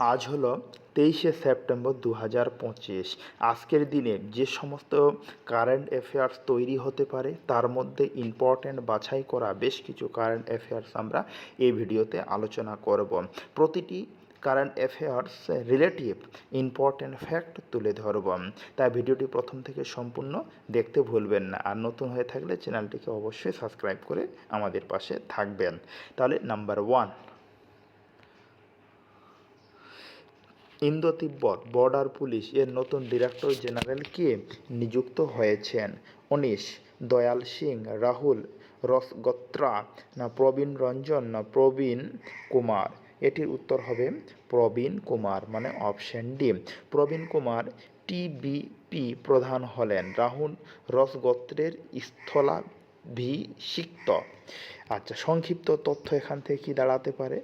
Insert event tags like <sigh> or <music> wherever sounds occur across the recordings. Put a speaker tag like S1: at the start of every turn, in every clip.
S1: আজ হলো তেইশে সেপ্টেম্বর দু হাজার পঁচিশ। আজকের দিনে যে সমস্ত কারেন্ট অ্যাফেয়ার্স তৈরি হতে পারে, তার মধ্যে ইম্পর্ট্যান্ট বাছাই করা বেশ কিছু কারেন্ট অ্যাফেয়ার্স আমরা এই ভিডিওতে আলোচনা করব। প্রতিটি current affairs relative important fact তুলে ধরব। তাই ভিডিওটি প্রথম থেকে সম্পূর্ণ দেখতে ভুলবেন না। আর নতুন হয়ে থাকলে চ্যানেলটিকে অবশ্যই সাবস্ক্রাইব করে আমাদের পাশে থাকবেন। তাহলে number one Indo Tibet border police এর নতুন ডিরেক্টর জেনারেল কে নিযুক্ত হয়েছেন। উনিশ, দয়াল সিং, রাহুল রসগত্রা, না প্রবীণ রঞ্জন, না প্রবীণ কুমার। এটির উত্তর হবে প্রবীণ কুমার মানে option D. Praveen Kumar TBP প্রধান হলেন। রাহুল রসগোত্রের স্থলাভিষিক্ত। আচ্ছা সংক্ষিপ্ত তথ্য এখান থেকে কি দাঁড়াতে পারে?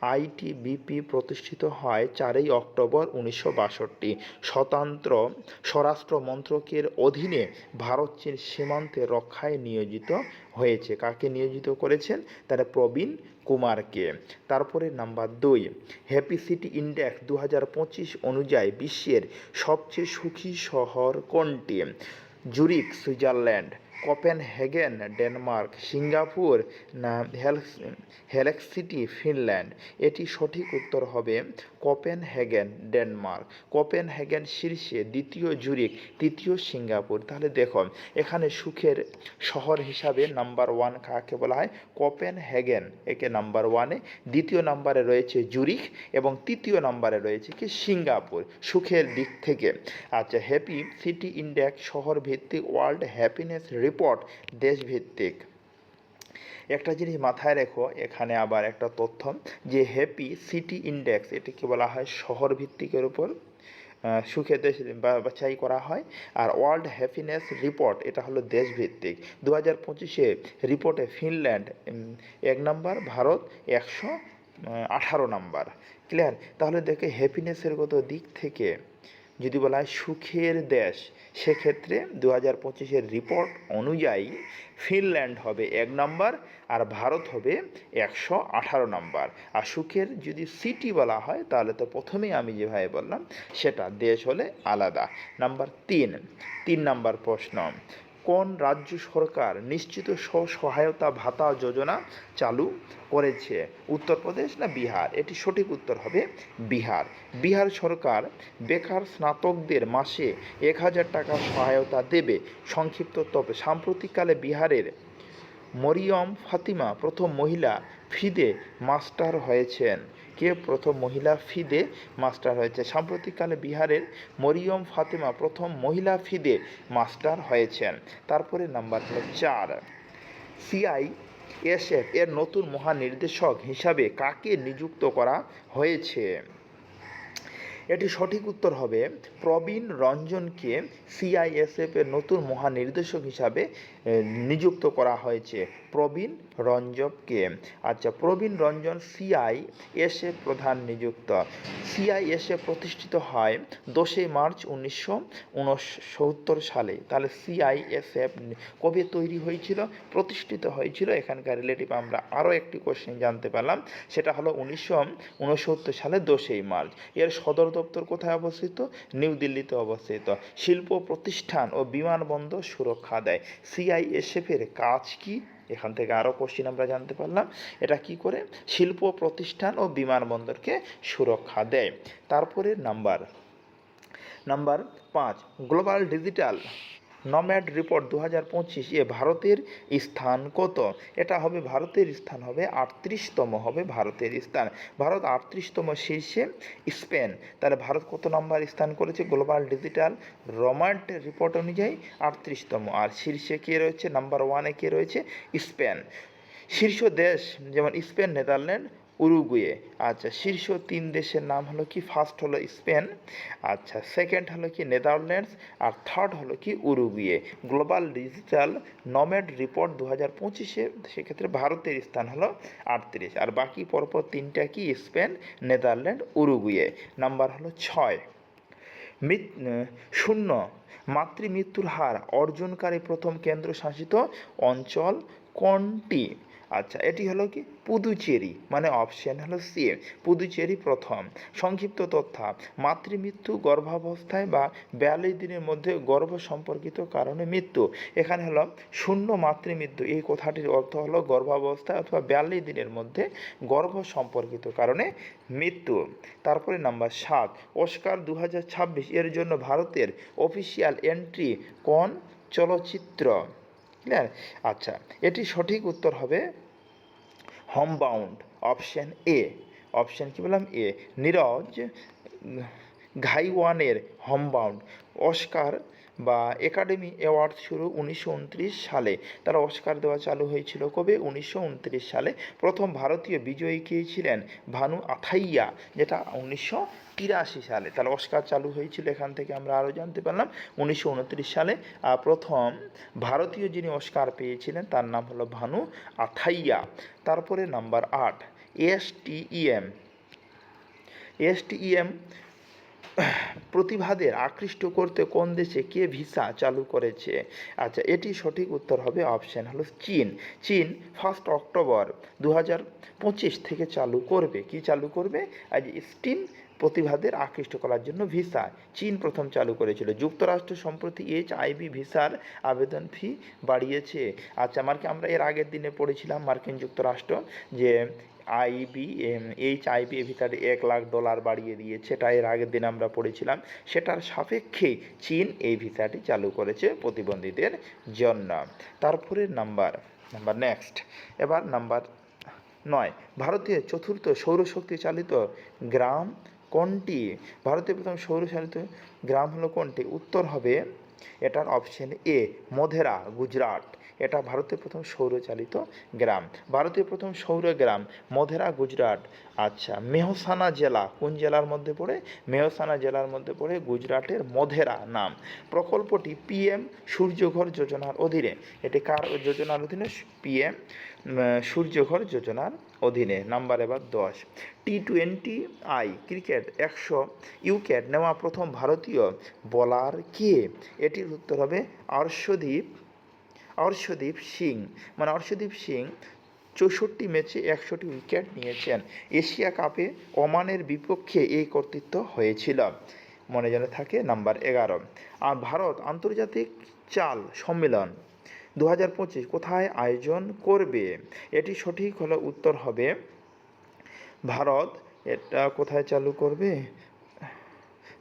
S1: আইটিবিপি প্রতিষ্ঠিত হয় চারই অক্টোবর উনিশশো বাষট্টি। স্বতন্ত্র স্বরাষ্ট্র মন্ত্রকের অধীনে ভারত চীন সীমান্তে রক্ষায় নিয়োজিত হয়েছে। কাকে নিয়োজিত করেছেন? তারা প্রবীণ কুমারকে। তারপরে নাম্বার দুই, হ্যাপি সিটি ইন্ডেক্স দু হাজার পঁচিশ অনুযায়ী বিশ্বের সবচেয়ে সুখী শহর কোনটি? Zurich Switzerland. Copenhagen, Denmark, Singapore হেলেক্সিটি, Finland? এটি সঠিক উত্তর হবে কোপেনহেগেন, ডেনমার্ক। কোপেনহেগেন শীর্ষে দ্বিতীয় জুরিক তৃতীয় সিঙ্গাপুর। তাহলে দেখো এখানে সুখের শহর হিসাবে নাম্বার ওয়ান কাকে বলা হয়? কোপেনহেগেন, একে নাম্বার ওয়ানে। দ্বিতীয় নাম্বারে রয়েছে জুরিক এবং তৃতীয় নাম্বারে রয়েছে কি? সিঙ্গাপুর, সুখের দিক থেকে। আচ্ছা হ্যাপি সিটি ইন্ডেক্স শহর ভিত্তিক ওয়ার্ল্ড হ্যাপিনেস রিপোর্ট দেশভিত্তিক। একটা জিনিস মাথায় রেখো, এখানে আবার একটা তথ্য যে হ্যাপি সিটি ইন্ডেক্স, এটিকে বলা হয় শহর ভিত্তিকের উপর সুখে দেশ বাছাই করা হয়। আর ওয়ার্ল্ড হ্যাপিনেস রিপোর্ট, এটা হলো দেশভিত্তিক। দু হাজার পঁচিশে রিপোর্টে ফিনল্যান্ড এক নম্বর, ভারত একশো আঠারো নাম্বার। ক্লিয়ার? তাহলে দেখে হ্যাপিনেসের গত দিক থেকে যদি বলা হয় সুখের দেশ সেক্ষেত্রে দু হাজার পঁচিশের রিপোর্ট অনুযায়ী ফিনল্যান্ড হবে এক নম্বর আর ভারত হবে একশো আঠারো নম্বর আর সুখের যদি সিটি বলা হয়, তাহলে তো প্রথমেই আমি যেভাবে বললাম, সেটা দেশ হলে আলাদা। নাম্বার তিন তিন নাম্বার প্রশ্ন। কোন রাজ্য সরকার নিশ্চিত সহায়তা ভাতা যোজনা চালু করেছে? উত্তরপ্রদেশ না বিহার? এটি সঠিক উত্তর হবে বিহার। বিহার সরকার বেকার স্নাতকদের মাসে এক হাজার টাকা সহায়তা দেবে। সংক্ষিপ্ত তবে, সাম্প্রতিককালে বিহারের মরিয়ম ফাতিমা প্রথম মহিলা ফিদে মাস্টার হয়েছেন। কে প্রথম মহিলা ফিদে মাস্টার হয়েছে। সাম্প্রতিককালে বিহারের মরিয়ম ফাতেমা প্রথম মহিলা ফিদে মাস্টার হয়েছেন। তারপরে নাম্বার হলো চার। সিআই এসএফ এর নতুন মহানির্দেশক হিসাবে কাকে নিযুক্ত করা হয়েছে? এটি সঠিক উত্তর হবে প্রবীণ রঞ্জনকে সিআইএসএফ এর নতুন মহানির্দেশক হিসাবে নিযুক্ত করা হয়েছে প্রবীণ রঞ্জককে। আচ্ছা প্রবীণ রঞ্জন সিআইএসএফ প্রধান নিযুক্ত। সিআইএসএফ প্রতিষ্ঠিত হয় দশই মার্চ উনিশশো উনসত্তর সালে। তাহলে সিআইএসএফ কবে তৈরি হয়েছিল? প্রতিষ্ঠিত হয়েছিল, এখানকার রিলেটিভ আমরা আরও একটি কোশ্চেন জানতে পারলাম। সেটা হলো উনিশশো উনসত্তর সালে দশই মার্চ। এর সদর দপ্তর কোথায় অবস্থিত? নিউ দিল্লিতে অবস্থিত। শিল্প প্রতিষ্ঠান ও বিমানবন্দর সুরক্ষা দেয়। সিআইএসএফের কাজ কি? এখান থেকে আরও কোশ্চিন আমরা জানতে পারলাম। এটা কি করে? শিল্প প্রতিষ্ঠান ও বিমানবন্দরকে সুরক্ষা দেয়। তারপরে নাম্বার নাম্বার পাঁচ গ্লোবাল ডিজিটাল নম্যাড রিপোর্ট দু হাজার পঁচিশ এ ভারতের স্থান কত? এটা হবে ভারতের স্থান হবে আটত্রিশতম, হবে ভারতের স্থান। ভারত আটত্রিশতম শীর্ষে স্পেন। তাহলে ভারত কত নম্বর স্থান করেছে? গ্লোবাল ডিজিটাল রোমান্ট রিপোর্ট অনুযায়ী আটত্রিশতম। আর শীর্ষে কে রয়েছে? নাম্বার ওয়ানে কে রয়েছে? স্পেন। শীর্ষ দেশ, যেমন স্পেন, নেদারল্যান্ড উরুগুয়ে। আচ্ছা শীর্ষ তিন দেশের নাম হলো কি? ফার্স্ট হলো স্পেন। আচ্ছা সেকেন্ড হলো কি? নেদারল্যান্ডস আর থার্ড হলো কি? Uruguay. Global digital nomad report দু হাজার পঁচিশে, সেক্ষেত্রে ভারতের স্থান হলো আটত্রিশ। আর বাকি পরপর তিনটা কি? Spain Netherland Uruguay. নাম্বার হলো ছয়। মৃত, শূন্য। মাতৃমৃত্যুর হার অর্জনকারী প্রথম কেন্দ্রশাসিত অঞ্চল কোনটি? আচ্ছা এটি হলো কি? পুদুচেরি মানে অপশন হলো সি পুদুচেরি প্রথম। সংক্ষিপ্ত তথ্য, মাতৃমৃত্যু, গর্ভাবস্থায় বা বিয়াল্লিশ দিনের মধ্যে গর্ভ সম্পর্কিত কারণে মৃত্যু। এখানে হলো শূন্য মাতৃমৃত্যু, এই কথাটির অর্থ হলো গর্ভাবস্থায় অথবা বিয়াল্লিশ দিনের মধ্যে গর্ভ সম্পর্কিত কারণে মৃত্যু। তারপরে নাম্বার সাত, অস্কার দু হাজার ছাব্বিশ, এর জন্য ভারতের অফিসিয়াল এন্ট্রি কোন চলচ্চিত্র? ক্লিয়ার আচ্ছা এটি সঠিক উত্তর হবে হোমবাউন্ড অপশন এ অপশান কি বললাম? এ নীরজ ঘাইওয়ানের হোমবাউন্ড অস্কার বা একাডেমি অ্যাওয়ার্ড শুরু উনিশশো উনত্রিশ সালে। তার অস্কার দেওয়া চালু হয়েছিল কবে? উনিশশো উনত্রিশ সালে। প্রথম ভারতীয় বিজয়ী কে ছিলেন? ভানু আথাইয়া, যেটা উনিশশো তিরাশি সালে। তাহলে অস্কার চালু হয়েছিল, এখান থেকে আমরা আরও জানতে পারলাম। উনিশশো উনত্রিশ সালে প্রথম ভারতীয় যিনি অস্কার পেয়েছিলেন, তার নাম হলো ভানু আথাইয়া। তারপরে নাম্বার আট, এস টিইএম এসটিইএম প্রতিভাদের আকৃষ্ট করতে কোন দেশে কে ভিসা চালু করেছে? আচ্ছা এটি সঠিক উত্তর হবে অপশন হলো চীন। চীন ফার্স্ট অক্টোবর দু থেকে চালু করবে। কি চালু করবে? আজ স্টিম প্রতিভাদের আকৃষ্ট করার জন্য ভিসা। চীন প্রথম চালু করেছিল। যুক্তরাষ্ট্র সম্প্রতি এইচ আইবি ভিসার আবেদন ফি বাড়িয়েছে। আচ্ছা মার্কে, আমরা এর আগের দিনে পড়েছিলাম মার্কিন যুক্তরাষ্ট্র যে আইবি এইচ আইবি ভিসার এক লাখ ডলার বাড়িয়ে দিয়েছে এটা এর আগের দিন আমরা পড়েছিলাম। সেটার সাপেক্ষে চীন এই ভিসাটি চালু করেছে প্রতিবন্ধীদের জন্য। তারপরে নাম্বার নাম্বার নেক্সট এবার নাম্বার নয়, ভারতীয় চতুর্থ সৌরশক্তি চালিত গ্রাম কোনটি? ভারতের প্রথম সৌরচালিত গ্রাম হলো কোনটি? উত্তর হবে এটার অপশন এ মোধেরা, গুজরাট। এটা ভারতের প্রথম সৌরচালিত গ্রাম। ভারতের প্রথম সৌর গ্রাম মোধেরা, গুজরাট। আচ্ছা মেহসানা জেলা কোন জেলার মধ্যে পড়ে? মেহসানা জেলার মধ্যে পড়ে গুজরাটের মধেরা নাম। প্রকল্পটি পিএম সূর্যঘর যোজনার অধীনে। এটি কার যোজনার অধীনে? পিএম সূর্যঘর যোজনার অধীনে। নাম্বার এবার দশ। টি টোয়েন্টি আই ক্রিকেট একশো উইকেট নেওয়া প্রথম ভারতীয় বলার কে? এটির উত্তর হবে অর্শদীপ অর্শদীপ সিং। মানে অর্শদীপ সিং চৌষট্টি ম্যাচে একশোটি উইকেট নিয়েছেন। এশিয়া কাপে ওমানের বিপক্ষে এই কর্তৃত্ব হয়েছিল। মনে যেন থাকে নাম্বার এগারো। আর ভারত আন্তর্জাতিক চাল সম্মেলন দু হাজার পঁচিশ কোথায় আয়োজন করবে? এটি সঠিক হলো উত্তর হবে, ভারত এটা কোথায় চালু করবে?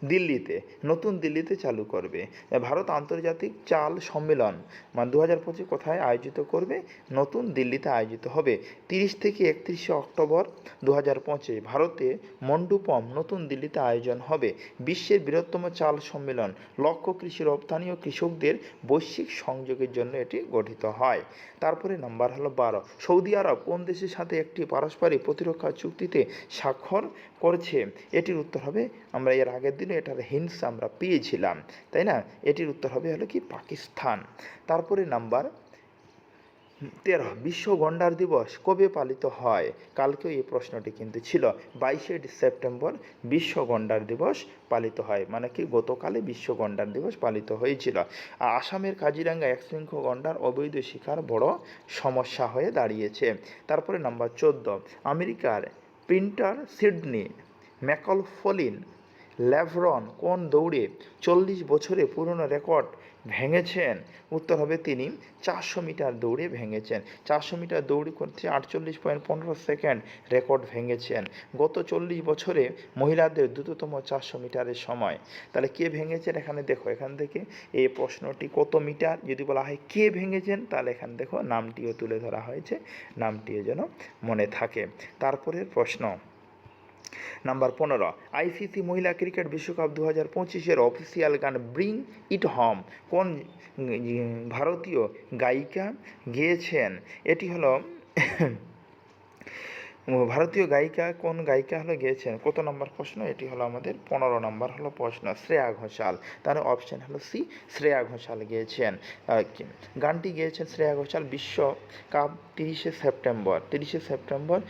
S1: দিল্লিতে, নতুন দিল্লিতে চালু করবে। ভারত আন্তর্জাতিক চাল সম্মেলন মানে দু হাজার পঁচিশ কোথায় আয়োজিত করবে? নতুন দিল্লিতে আয়োজিত হবে। তিরিশ থেকে একত্রিশে অক্টোবর দু হাজার পঁচিশ, ভারতে মন্ডুপম নতুন দিল্লিতে আয়োজন হবে। বিশ্বের বৃহত্তম চাল সম্মেলন লক্ষ্য কৃষি রপ্তানি ও কৃষকদের বৈশ্বিক সংযোগের জন্য এটি গঠিত হয়। তারপরে নাম্বার হলো বারো, সৌদি আরব কোন দেশের সাথে একটি পারস্পরিক প্রতিরক্ষা চুক্তিতে স্বাক্ষর করছে? এটির উত্তর হবে, আমরা এর আগের দিনে এটার হিন্টস আমরা পেয়েছিলাম, তাই না? এটির উত্তর হবে হলো কি? পাকিস্তান। তারপরে নাম্বার তেরো বিশ্ব গন্ডার দিবস কবে পালিত হয়? কালকেও এই প্রশ্নটি কিন্তু ছিল। বাইশে সেপ্টেম্বর বিশ্ব গন্ডার দিবস পালিত হয় মানে কি? গতকালে বিশ্ব গন্ডার দিবস পালিত হয়েছিল। আর আসামের কাজিরাঙ্গা একশৃঙ্খ গন্ডার অবৈধ শিকার বড় সমস্যা হয়ে দাঁড়িয়েছে। তারপরে নাম্বার চোদ্দ, আমেরিকার প্রিন্টার সিডনি ম্যাকলফলিন ল্যাভরন কোন দৌড়ে চল্লিশ বছরে পুরনো রেকর্ড ভেঙেছেন? উত্তর হবে তিনি চারশো মিটার দৌড়ে ভেঙেছেন। চারশো মিটার দৌড়ে করতে আটচল্লিশ পয়েন্ট পনেরো সেকেন্ড রেকর্ড ভেঙেছেন? গত চল্লিশ বছরে মহিলাদের দ্রুততম চারশো মিটারের সময়। তাহলে কে ভেঙেছেন এখানে দেখো, এখান থেকে এই প্রশ্নটি কত মিটার? যদি বলা হয় কে ভেঙেছেন, তাহলে এখানে দেখো নামটিও তুলে ধরা হয়েছে, নামটিও যেন মনে থাকে। তারপরের প্রশ্ন। নাম্বার পনেরো, আইসিসি মহিলা ক্রিকেট বিশ্বকাপ দু হাজার পঁচিশের অফিসিয়াল গান ব্রিং ইট হোম। কোন ভারতীয় গায়িকা গেয়েছেন? এটি হলো, <coughs> ভারতীয় গায়িকা কোন গায়িকা হলো গেয়েছেন? কত নম্বর প্রশ্ন? এটি হলো আমাদের পনেরো নম্বর হলো প্রশ্ন, শ্রেয়া ঘোষাল। তার অপশন হলো সি, শ্রেয়া ঘোষাল গেয়েছেন। গানটি গেয়েছেন শ্রেয়া ঘোষাল বিশ্ব কাপ তিরিশে সেপ্টেম্বর। তিরিশে সেপ্টেম্বর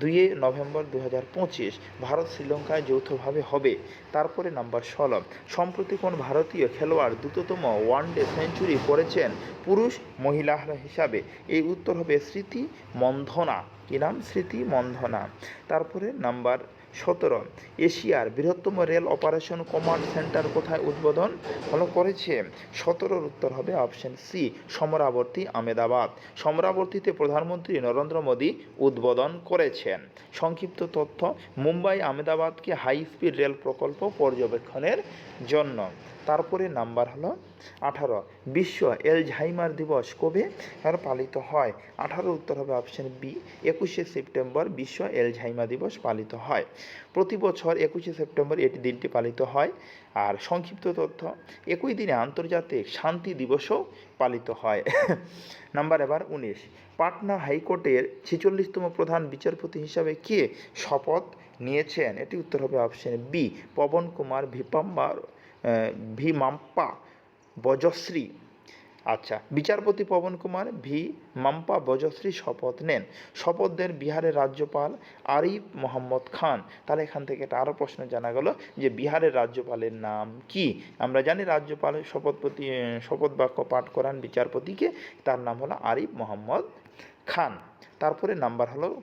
S1: দুই নভেম্বর দু হাজার পঁচিশ ভারত শ্রীলঙ্কায় যৌথভাবে হবে, তারপরে নাম্বার ষোলো। সম্প্রতি কোন ভারতীয় খেলোয়াড় দ্রুততম ওয়ান ডে সেঞ্চুরি করেছেন পুরুষ মহিলা হিসাবে? এই উত্তর হবে স্মৃতি মন্ধনা কি নাম? স্মৃতি মন্ধনা তারপরে নাম্বার সতেরো। এশিয়ার বৃহত্তম রেল অপারেশন কমান্ড সেন্টার কোথায় উদ্বোধন? হলো করেছে। সতেরোর উত্তর হবে অপশন সি, সমরাবর্তী আমেদাবাদ সমরাবর্তীতে প্রধানমন্ত্রী নরেন্দ্র মোদী উদ্বোধন করেছেন। সংক্ষিপ্ত তথ্য মুম্বাই আমেদাবাদকে হাই স্পিড রেল প্রকল্প পর্যবেক্ষণের জন্য। তারপরে নাম্বার হলো আঠারো। বিশ্ব এলঝাইমার দিবস কবে পালিত হয়? আঠারো উত্তর হবে অপশন বি একুশে সেপ্টেম্বর বিশ্ব এলঝাইমা দিবস পালিত হয়। প্রতি বছর একুশে সেপ্টেম্বর এটি দিনটি পালিত হয়। আর সংক্ষিপ্ত তথ্য, একই দিনে আন্তর্জাতিক শান্তি দিবসও পালিত হয়। <laughs> নাম্বার এবার উনিশ। পাটনা হাইকোর্টের ছেচল্লিশতম প্রধান বিচারপতি হিসাবে কে শপথ নিয়েছেন? এটি উত্তর হবে অপশন বি পবন কুমার ভিপাম্বার। ভি মাম্পা বজশ্রী। আচ্ছা বিচারপতি পবন কুমার ভি মাম্পা বজশ্রী শপথ নেন। শপথ দেন বিহারের রাজ্যপাল আরিফ মোহাম্মদ খান। তাহলে এখান থেকে এটা আরও প্রশ্ন জানা গেল যে, বিহারের রাজ্যপালের নাম কি? আমরা জানি রাজ্যপাল শপথপতি শপথ বাক্য পাঠ করান বিচারপতিকে। তার নাম হলো আরিফ মোহাম্মদ খান। তারপরে নাম্বার হলো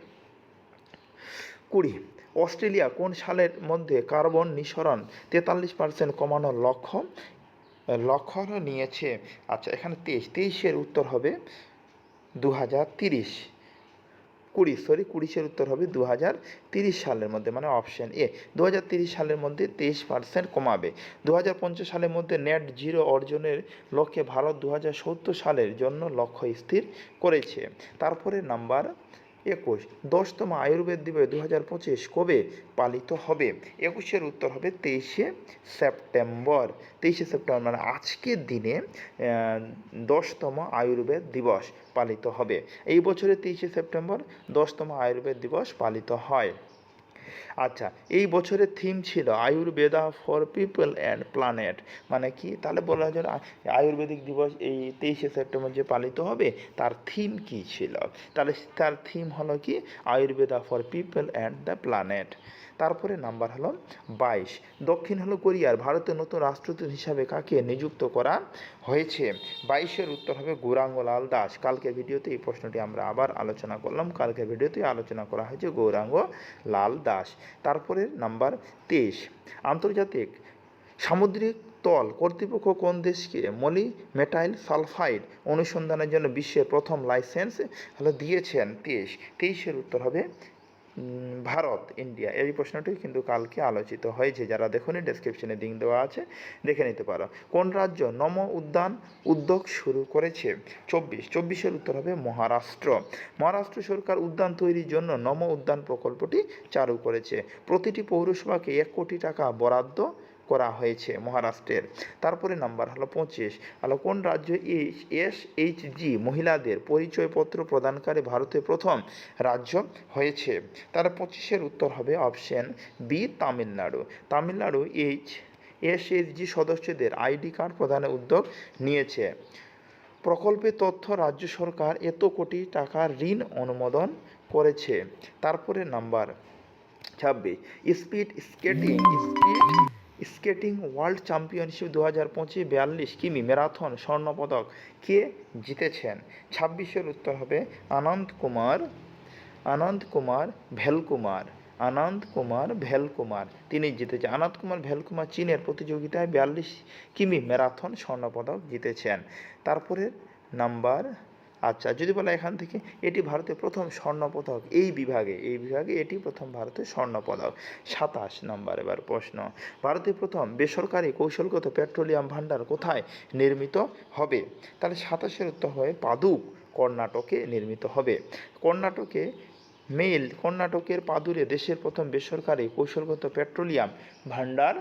S1: কুড়ি। অস্ট্রেলিয়া কোন সালের মধ্যে কার্বন নিঃসরণ তেতাল্লিশ পার্সেন্ট কমানোর লক্ষ্য লক্ষ্য নিয়েছে? আচ্ছা এখানে তেইশ, তেইশের উত্তর হবে দু হাজার তিরিশ। কুড়ি সরি কুড়িশের উত্তর হবে দু হাজার তিরিশ সালের মধ্যে মানে অপশন এ। দু হাজার তিরিশ সালের মধ্যে তেইশ পার্সেন্ট কমাবে। দু হাজার পঞ্চাশ সালের মধ্যে নেট জিরো অর্জনের লক্ষ্যে ভারত দু হাজার সত্তর সালের জন্য লক্ষ্য স্থির করেছে। তারপরে নাম্বার একুশ। দশতম আয়ুর্বেদ দিবস দু হাজার পঁচিশ কবে পালিত হবে? একুশের উত্তর হবে তেইশে সেপ্টেম্বর। তেইশে সেপ্টেম্বর মানে আজকের দিনে দশতম আয়ুর্বেদ দিবস পালিত হবে। এই বছরের তেইশে সেপ্টেম্বর দশতম আয়ুর্বেদ দিবস পালিত হয়। আচ্ছা এই বছরের থিম ছিল Ayurveda for people and planet মানে কি? তাহলে বলা যায় আয়ুর্বেদিক দিবস এই তেইশে সেপ্টেম্বর যে পালিত হবে, তার থিম কি ছিল? তাহলে তার থিম হলো কি? Ayurveda for people and the planet তারপরে নাম্বার হলো বাইশ। দক্ষিণ হলো কোরিয়ার, ভারতের নতুন রাষ্ট্রদূত হিসাবে কাকে নিযুক্ত করা হয়েছে? বাইশের উত্তর হবে গৌরাঙ্গলাল দাস। কালকে ভিডিওতে এই প্রশ্নটি আমরা আবার আলোচনা করলাম। কালকে ভিডিওতে আলোচনা করা হয়েছে গৌরাঙ্গ লাল দাস। তারপরে নাম্বার তেইশ। আন্তর্জাতিক সামুদ্রিক তল কর্তৃপক্ষ কোন দেশকে মলি মেটাইল সালফাইড অনুসন্ধানের জন্য বিশ্বের প্রথম লাইসেন্স হলো দিয়েছেন? তেইশ। তেইশের উত্তর হবে ভারত, ইন্ডিয়া, এই প্রশ্নটি কিন্তু কালকে আলোচিত হয়েছে যারা দেখুনি ডেসক্রিপশনে লিঙ্ক দেওয়া আছে, দেখে নিতে পারো। কোন রাজ্য নম উদ্যান উদ্যোগ শুরু করেছে? চব্বিশ। চব্বিশের উত্তর হবে মহারাষ্ট্র। মহারাষ্ট্র সরকার উদ্যান তৈরির জন্য নম উদ্যান প্রকল্পটি চালু করেছে। প্রতিটি পৌরসভাকে এক কোটি টাকা বরাদ্দ করা হয়েছে মহারাষ্ট্রের। তারপরে নাম্বার হলো পঁচিশ। হলো কোন রাজ্য এস এইচ জি মহিলাদের পরিচয়পত্র প্রদানকারী ভারতের প্রথম রাজ্য হয়েছে? তার পঁচিশের উত্তর হবে option B Tamil Nadu. Tamil Nadu H S H G সদস্যদের আইডি কার্ড প্রদানের উদ্যোগ নিয়েছে। প্রকল্পে তথ্য, রাজ্য সরকার এত কোটি টাকার ঋণ অনুমোদন করেছে। তারপরে নাম্বার ছাব্বিশ speed skating speed skating world championship দু হাজার পঁচিশ বিয়াল্লিশ কিমি ম্যারাথন স্বর্ণপদক কে জিতেছেন? ছাব্বিশের উত্তর হবে আনন্দ কুমার আনন্দ কুমার ভেলকুমার, আনন্দ কুমার ভেলকুমার। তিনি জিতেছেন আনন্দ কুমার ভেলকুমার চীনের প্রতিযোগিতায় বিয়াল্লিশ কিমি ম্যারাথন স্বর্ণপদক জিতেছেন। তারপরে নাম্বার আচ্ছা যদি বলা এখান থেকে, এটি ভারতের প্রথম স্বর্ণপদক। এই বিভাগে এই বিভাগে এটি প্রথম ভারতের স্বর্ণপদক। সাতাশ নম্বর এবার প্রশ্ন। ভারতের প্রথম বেসরকারি কৌশলগত পেট্রোলিয়াম ভাণ্ডার কোথায় নির্মিত হবে? তাহলে সাতাশের উত্তর হয় পাদুক, কর্ণাটকে নির্মিত হবে। কর্ণাটকে মেল কর্ণাটকের পাদুরে দেশের প্রথম বেসরকারি কৌশলগত পেট্রোলিয়াম ভাণ্ডার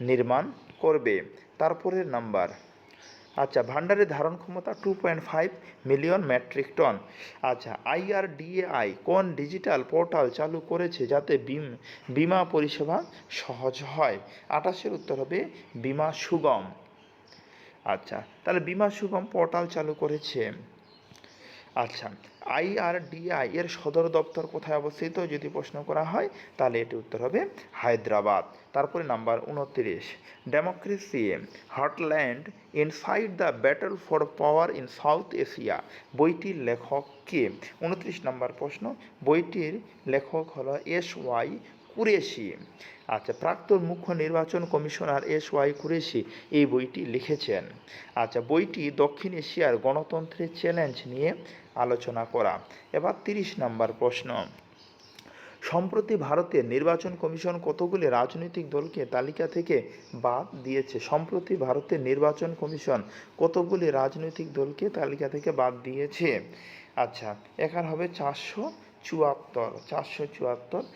S1: নির্মাণ করবে। তারপরের নাম্বার। আচ্ছা ভাণ্ডারের ধারণ ক্ষমতা two point five million metric ton. আচ্ছা আইআরডিএআই কোন ডিজিটাল পোর্টাল চালু করেছে যাতে বিম, বিমা পরিষেবা সহজ হয়? আঠাশের উত্তর হবে বিমা সুগম। আচ্ছা তাহলে বিমা সুগম পোর্টাল চালু করেছে আচ্ছা আইআরডিআই এর সদর দপ্তর কোথায় অবস্থিত, যদি প্রশ্ন করা হয়, তাহলে এটি উত্তর হবে হায়দ্রাবাদ। তারপরে নাম্বার উনত্রিশ, democracy, heartland inside the battle for power in South Asia. বইটির লেখক কে? উনত্রিশ নম্বর প্রশ্ন, বইটির লেখক হলো এস ওয়াই কুরেশি। আচ্ছা প্রাক্তন মুখ্য নির্বাচন কমিশনার এস ওয়াই কুরেশি এই বইটি লিখেছেন। আচ্ছা বইটি দক্ষিণ এশিয়ার গণতন্ত্রের চ্যালেঞ্জ নিয়ে আলোচনা করা। এবার তিরিশ নম্বর প্রশ্ন। সম্প্রতি ভারতের নির্বাচন কমিশন কতগুলি রাজনৈতিক দলকে তালিকা থেকে বাদ দিয়েছে? সম্প্রতি ভারতের নির্বাচন কমিশন কতগুলি রাজনৈতিক দলকে তালিকা থেকে বাদ দিয়েছে? আচ্ছা এখানে হবে চারশো চুয়াত্তর, চারশো চুয়াত্তরটি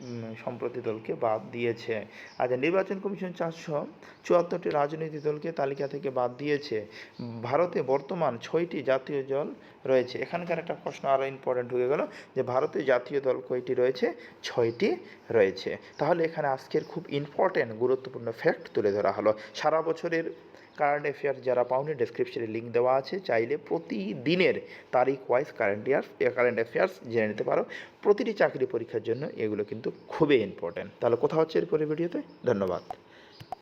S1: উম, সম্প্রতি দলকে বাদ দিয়েছে। আচ্ছা নির্বাচন কমিশন চারশো চুয়াত্তরটি রাজনৈতিক দলকে তালিকা থেকে বাদ দিয়েছে। ভারতে বর্তমান ছয়টি জাতীয় দল রয়েছে। এখানকার একটা প্রশ্ন আরও ইম্পর্টেন্ট ঢুকে গেল যে ভারতে জাতীয় দল কয়টি রয়েছে? ছয়টি রয়েছে। তাহলে এখানে আজকের খুব ইম্পর্টেন্ট গুরুত্বপূর্ণ ফ্যাক্ট তুলে ধরা হলো। সারা বছরের কারেন্ট অ্যাফেয়ার্স যারা পাওনি ডেসক্রিপশনে লিঙ্ক দেওয়া আছে। চাইলে প্রতিদিনের তারিখ wise current years current affairs জেনে নিতে পারো। প্রতিটি চাকরি পরীক্ষার জন্য এগুলো কিন্তু খুবই ইম্পর্ট্যান্ট তাহলে কোথা হচ্ছে এর পরে ভিডিওতে ধন্যবাদ।